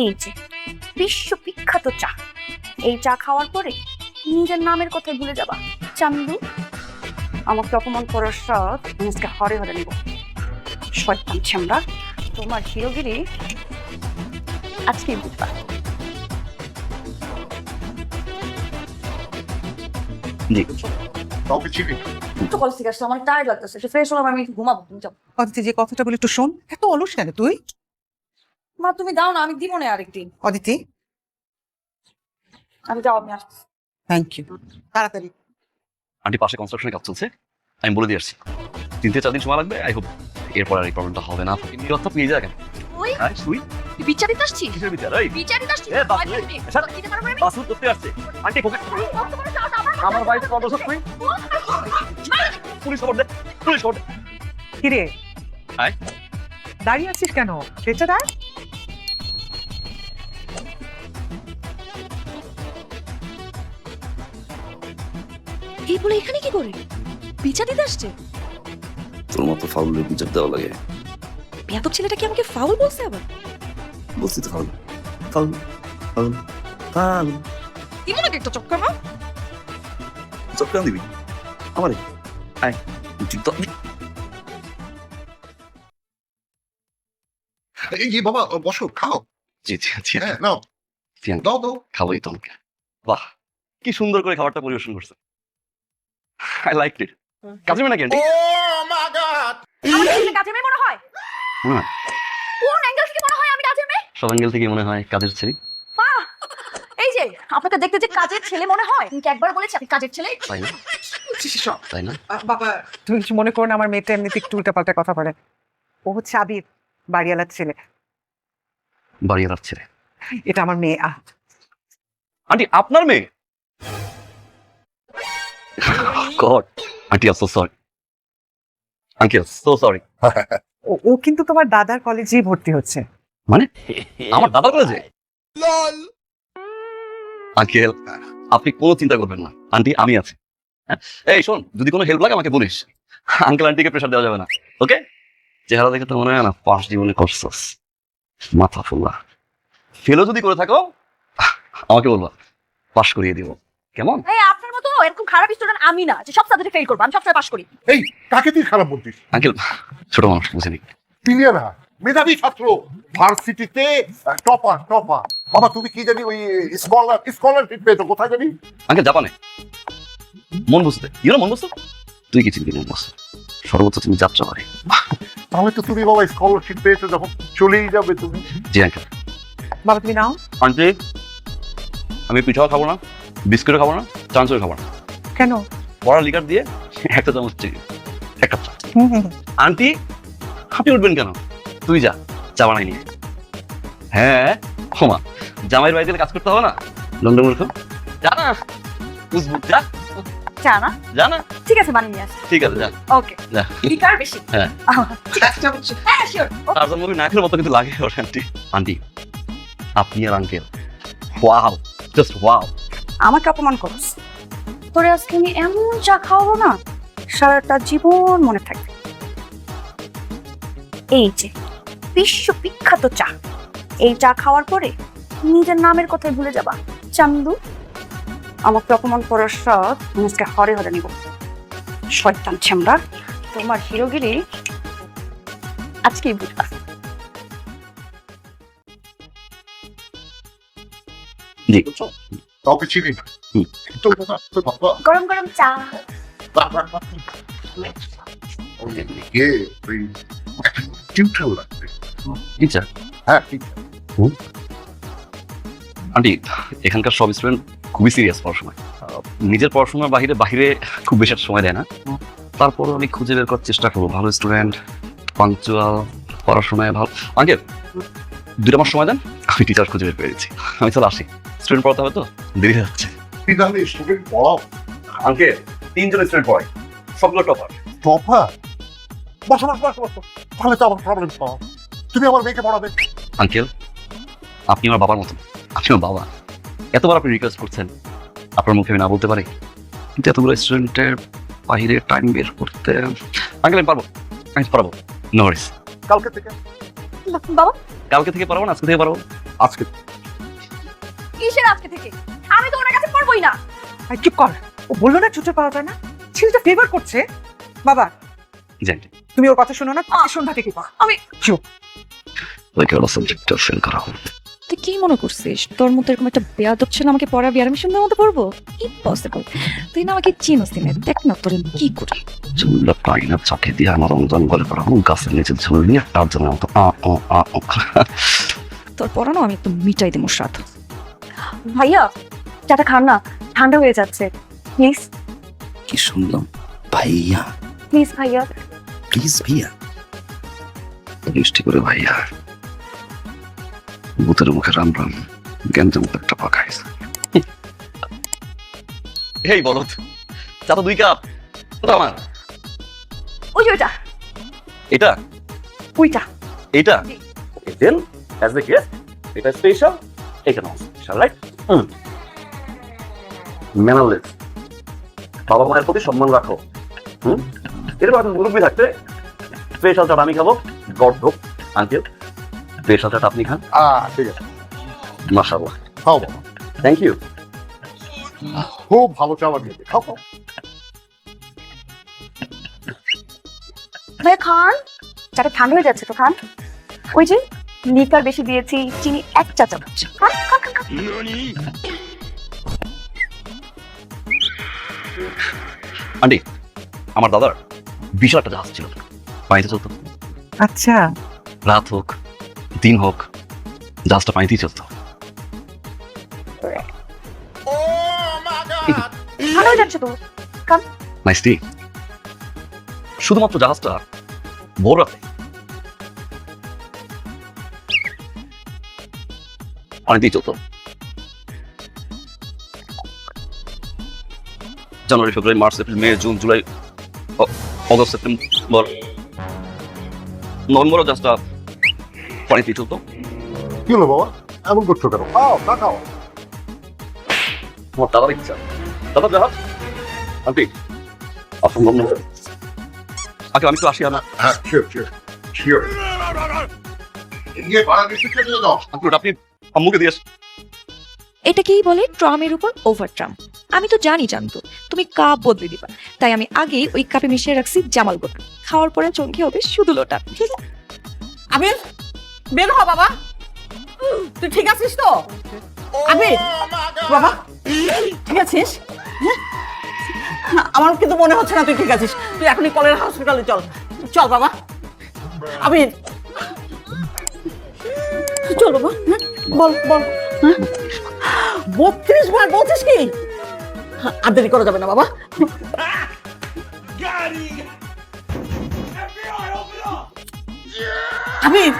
এই যে বিশ্ববিখ্যাত চা। এই চা খাওয়ার পরে নিজের নামের কথা ভুলে যাবা। চান্দু আমাকে অপমান করার আজকে হরে হরে নিব। শয়তান ছেমরা তোমার হিরোগিরি আজকেই বুঝবা। জি। কাউকে চিনি তো কলেজ থেকে আসছে আমার টায়ার্ড লাগতেছে সে ফ্রেশ হলাম আমি ঘুমাবো তুমি যাও। অদিতি যে কথাটা বলি একটু শোন। এত অলস কেন তুই? মা তুমি দাও না আমি দিব না আরেকদিন। অদিতি? আমি যাও আমি আসছি। থ্যাংক ইউ তাড়াতাড়ি। আন্টি পাশে কনস্ট্রাকশনের কাজ চলছে। আমি বলে দিয়ে আসছি। তিন থেকে চার দিন সময় লাগবে আই হোপ এরপর আর এই প্রবলেমটা হবে না। নিরত্তা পেয়ে যাবে কেন ওই? হ্যাঁ তুই? তুই বিচার দিতে আসছিস? কিসের বিচার? এই। বিচার দিতে আসছিস? এ, রে। এসব। তোকে দিতে পারব আমি? বাসুর করতে আসছে। আন্টি কত আমার? বাড়িতে কত সব তুই? পুলিশ খবর দে পুলিশ খবর দে। কিরে? হাই। দাঁড়িয়ে আছিস কেন? সেটা দাঁড় এই বলে এখানে কি করে বিচার দিতে আসছে? তোর মতো ফাউলের বিচার দেওয়া লাগে। বেয়াদব ছেলেটা কি আমাকে ফাউল বলছে আবার? বলছি তো ফাউল। Foul foul foul. দিব নাকি একটা চক্কর মা? চক্রান দিবি? আমারে। আয় ঠিক তো এই যে বাবা বসো খাও। জি জি জি। হ্যাঁ নাও। দাও দাও। খাবোই তো আমাকে। বাহ কি সুন্দর করে খাবারটা পরিবেশন করছে। আই লাইক ইট কাজে না কি আন্টি আমার কি মেয়ে মনে হয়? মনে হয়। কোন অ্যাঙ্গেল থেকে মনে হয় আমি কাজের মেয়ে সব অ্যাঙ্গেল থেকে মনে হয় কাজের ছেলে। বাহ! এই যে আপনাকে দেখতে যে কাজের ছেলে মনে হয়? তুমি কি একবার বলেছি আপনি কাজের ছেলে? তাই না? তাই না? বাবা তুমি কিছু মনে করো না আমার মেয়েটা এমনিতে একটু উল্টাপাল্টা কথা বলে। ও হচ্ছে আবির বাড়িওয়ালার ছেলে। রাখছে রে এটা আমার মেয়ে আহ। আন্টি আপনার মেয়ে? God aunty um so sorry aunty uncle so sorry ও- ও কিন্তু তোমার দাদার কলেজেই ভর্তি হচ্ছে। মানে? আমার দাদা কলেজে? আঙ্কেল আপনি কোনো চিন্তা করবেন না। আন্টি আমি আছি। হ্যাঁ? এই শোন যদি কোনো হেল্প লাগে আমাকে বলিস। আঙ্কেল আন্টিকে প্রেশার দেওয়া যাবে না ওকে চেহারা দেখে তো মনে হয় না পাঁচ জীবনে করছস মাথা ফুল্লা ফেলো যদি করে থাকো আমাকে বলবা পাশ করিয়ে দিব। কেমন? এই এরকম খারাপ স্টুডেন্ট আমি না যে সব সাবজেক্টে ফেল করব আমি সবসময় করি। এই কাকে তুই খারাপ বলছিস আঙ্কেল ছোট মানুষ বুঝেনি। মেধাবী ছাত্র ভার্সিটিতে টপার টপার বাবা তুমি কি জানি ওই স্কলার স্কলারশিপ পেয়েছ কোথায় জানি? আঙ্কেল জাপানে। মন বুঝতে ইউনো মন বুঝতে? তুই কি চিনবি মন বুঝতে? সর্বোচ্চ তুমি যাত্রা পারে তাহলে তো তুমি বাবা স্কলারশিপ পেয়েছ যখন চলেই যাবে তুমি। জি আঙ্কেল। বাবা তুমি নাও। আন্টি আমি পিঠাও খাব না বিস্কুটও খাব না চান্সও খাব না কেন? বড় লিকার দিয়ে একটা চামচ চিনি হুম, হুম। আন্টি আপনি উঠবেন কেন? তুই যা চা বানাই নিয়ে। হ্যাঁ ক্ষমা জামাইয়ের বাড়িতে কাজ করতে হবে না? লন্ডন মূর্খ। যা না যা। ঠিক আছে বানিয়ে নিয়ে আসি ঠিক আছে যা। ওকে। যা। লিকার বেশি। হ্যাঁ। আহ, ঠিক আছে হ্যাঁ শিওর টার্জান মুভি না মতো কিন্তু লাগে ওর আন্টি। আন্টি আপনি আর আঙ্কেল ওয়াও জাস্ট ওয়াও আমাকে অপমান করস। তোরে আজকে আমি এমন চা খাওয়াবো না সারাটা জীবন মনে থাকবে। এই যে বিশ্ববিখ্যাত চা। এই চা খাওয়ার পরে নিজের নামের কথাই ভুলে যাবা। চান্দু আমাকে অপমান করার আমি আজকে হরে হরে নিব। শয়তান ছেমরা তোমার হিরোগিরি আজকেই বুঝবা। জি। কাউকে চিনি না তো বাবা, গরম গরম চা। ওই টিউটার লাগবে টিচার হ্যাঁ ঠিক আন্টি এখানকার সব স্টুডেন্ট খুবই সিরিয়াস পড়াশোনায়। নিজের পড়াশোনার বাহিরে বাহিরে খুব বেশি একটা সময় দেয় না। তারপরও আমি খুঁজে বের করার চেষ্টা করব। ভালো স্টুডেন্ট পাংচুয়াল পড়াশোনায় ভালো। আঙ্কেল দুটা মাস সময় দেন আমি টিচার খুঁজে বের পেরেছি আমি চলে আসি। স্টুডেন্ট পড়াতে হবে তো? দেরি যাচ্ছে তাহলে স্টুডেন্ট পড়াও। আঙ্কেল তিনজন স্টুডেন্ট পড়াই। সবগুলো টপার টপার বসো বসো বসো বসো। তাহলে তো আমার প্রবলেম সলভ তুমি আমার মেয়েকে পড়াবে। আঙ্কেল আপনি আমার বাবার মতন। আপনি আমার বাবা। এতবার আপনি রিকোয়েস্ট করছেন। আপনার মুখে আমি না বলতে পারি। কিন্তু এতগুলো স্টুডেন্টের বাইরে টাইম বের করতে আঙ্কেল আমি পারব। আমি পারব। নো ওয়ারিস কালকে থেকে। বাবা? কালকে থেকে পারব না? আজকে থেকে পারব? আজকে কিসের আজকে থেকে? আমি তো ওনার কাছে পড়বই না। আর চুপ কর। ও বলল না ছুটে পাওয়া যায় না? ছেলেটা ফেভার করছে। বাবা জানি তুমি ওর কথা শোনো না সন্ধ্যা থেকে পড়। আমি চুপ সাবজেক্টটা ফেল করা হোক তুই কি মনে করছিস? তোর মতো এরকম একটা বেয়াদব ছিল আমাকে পড়াবি আর আমি সুন্দর মতো পড়ব? ইম্পসিবল তুই না আমাকে চিনোস দিনে। দেখ না তোর কি করি। চুল্লা পাইনা চাকে দিয়ে আমার রমজান করে পড়াবো গাছের নিচে ঝুল নিয়ে তার জন্য মতো আ ও আ ও। তোর পড়ানো আমি একদম মিটাই দেবো সাথ ভাইয়া চাটা খান না ঠান্ডা হয়ে যাচ্ছে। প্লিজ। কি শুনলাম? ভাইয়া। প্লিজ ভাইয়া। প্লিজ ভাইয়া। মিষ্টি করে ভাইয়া। ভূতের মুখে রাম রাম জ্ঞানদের মুখে একটা পাখাইছে এই বলত চা তো দুই কাপ। ওটা আমার। ওই যে ওইটা। এটা? ওইটা। এটা দেন অ্যাজ দ্য গেস্ট এটা স্পেশাল এটা নাও স্পেশাল রাইট ম্যানারলেস বাবা মায়ের প্রতি সম্মান রাখো। হুম। এরকম একটা মুরব্বী থাকতে স্পেশাল চাট আমি খাব গড হোক আঙ্কেল স্পেশাল চাট আপনি খান। ঠিক আছে। মাশাআল্লাহ। খাও বাবা। থ্যাংক ইউ খুব ভালো চা বানিয়েছে খাও খাও। খান। চাটা ঠান্ডা হয়ে যাচ্ছে তো খান। ওই যে লিকার বেশি দিয়েছি চিনি এক চা চামচ আন্টি আমার দাদার বিশাল একটা জাহাজ ছিল। পানিতে চলতো। আচ্ছা। রাত হোক দিন হোক জাহাজটা পানিতেই চলতো। ঠান্ডা যাচ্ছে তো। নাইস শুধুমাত্র জাহাজটা ভোর রাতে পানিতেই চলতো January February March April May June July August September নভেম্বরও জাহাজটা পানিতেই চলতো কি হলো বাবা? এমন করছ কেন? খাও না খাও। আমার দাদার ইচ্ছা। দাদা জাহাজ আন্টি অসম্ভব নয় আগে আমি তো আসি আমার হ্যাঁ শিওর শিওর শিওর আপনি আম্মুকে দিয়ে এটাকেই বলে ট্রামের উপর ওভার ট্রাম আমি তো জানি জানতো তুমি কাপ বদলে দিবা। তাই আমি আগেই ওই কাপে মিশিয়ে রাখছি জামাল গোটা। খাওয়ার পরে চমকে হবে শুধু লোটা। আবির বের হ বাবা। তুই ঠিক আছিস তো? আবির বাবা ঠিক আছিস? হ্যাঁ? আমার কিন্তু মনে হচ্ছে না তুই ঠিক আছিস। তুই এখনই কলের হসপিটালে চল। চল বাবা। আবির। চল বাবা হ্যাঁ? বল বল। হ্যাঁ? বত্রিশ বার বলছিস কি? আর দেরি করা যাবে না বাবা। আবির